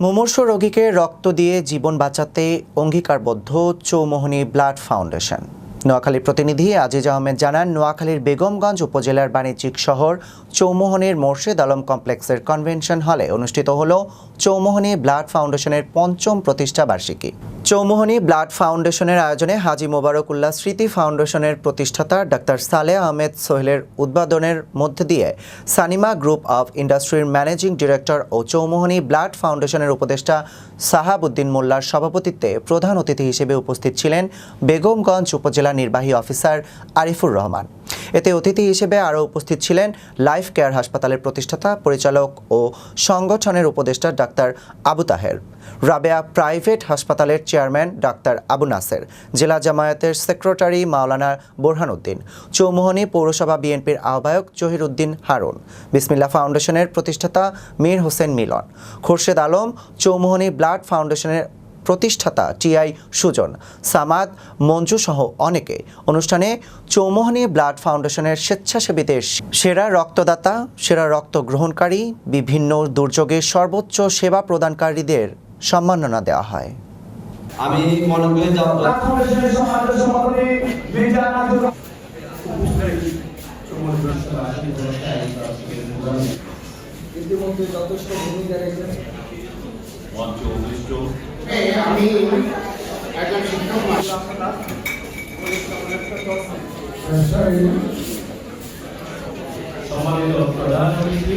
মুমূর্ষ রোগীকে রক্ত দিয়ে জীবন বাঁচাতে অঙ্গীকারবদ্ধ চৌমোহনী ব্লাড ফাউন্ডেশন। নোয়াখালীর প্রতিনিধি আজিজ আহমেদ জানান, নোয়াখালীর বেগমগঞ্জ উপজেলার বাণিজ্যিক শহর চৌমোহনীর মোর্শেদ আলম কমপ্লেক্সের কনভেনশন হলে অনুষ্ঠিত হল চৌমোহনী ব্লাড ফাউন্ডেশনের পঞ্চম প্রতিষ্ঠা বার্ষিকী। চৌমোহনী ব্লাড ফাউন্ডেশনের আয়োজনে হাজি মোবারকুল্লাহ স্মৃতি ফাউন্ডেশনের প্রতিষ্ঠাতা ডাক্তার সালে আহমেদ সোহেলের উদ্বোধনের মধ্যে দিয়ে সানিমা গ্রুপ অফ ইন্ডাস্ট্রির ম্যানেজিং ডিরেক্টর ও চৌমোহনী ব্লাড ফাউন্ডেশনের উপদেষ্টা সাহাবুদ্দিন মোল্লার সভাপতিত্বে প্রধান অতিথি হিসেবে উপস্থিত ছিলেন বেগমগঞ্জ উপজেলা নির্বাহী অফিসার আরিফুর রহমান। এতে অতিথি হিসেবে আরও উপস্থিত ছিলেন লাইফ কেয়ার হাসপাতালের প্রতিষ্ঠাতা, পরিচালক ও সংগঠনের উপদেষ্টা ডাক্তার আবু তাহের। রাবেয়া প্রাইভেট হাসপাতালের চেয়ারম্যান ডাক্তার আবু নাসের। জেলা জামায়াতের সেক্রেটারি মাওলানা বোরহান উদ্দিন। চৌমোহনী পৌরসভা বিএনপির আহ্বায়ক জহির উদ্দিন হারুন। বিসমিল্লা ফাউন্ডেশনের প্রতিষ্ঠাতা মীর হোসেন মিলন। খোরশেদ আলম চৌমোহনী ব্লাড ফাউন্ডেশনের প্রতিষ্ঠাতা টিআই সুজন সামাদ মঞ্জু সহ অনেকে। অনুষ্ঠানে চৌমোহনী ব্লাড ফাউন্ডেশনের স্বেচ্ছাসেবীদের সেরা রক্তদাতা সেরা রক্ত গ্রহণকারী বিভিন্ন দুর্যোগে সর্বোচ্চ সেবা প্রদানকারীদের সম্মাননা দেওয়া হয়। আমি মনে করি ইতিমধ্যে যথেষ্ট ভূমিকা রেখেছেন। আমি একজন শিক্ষক সম্মানিত প্রধানমন্ত্রী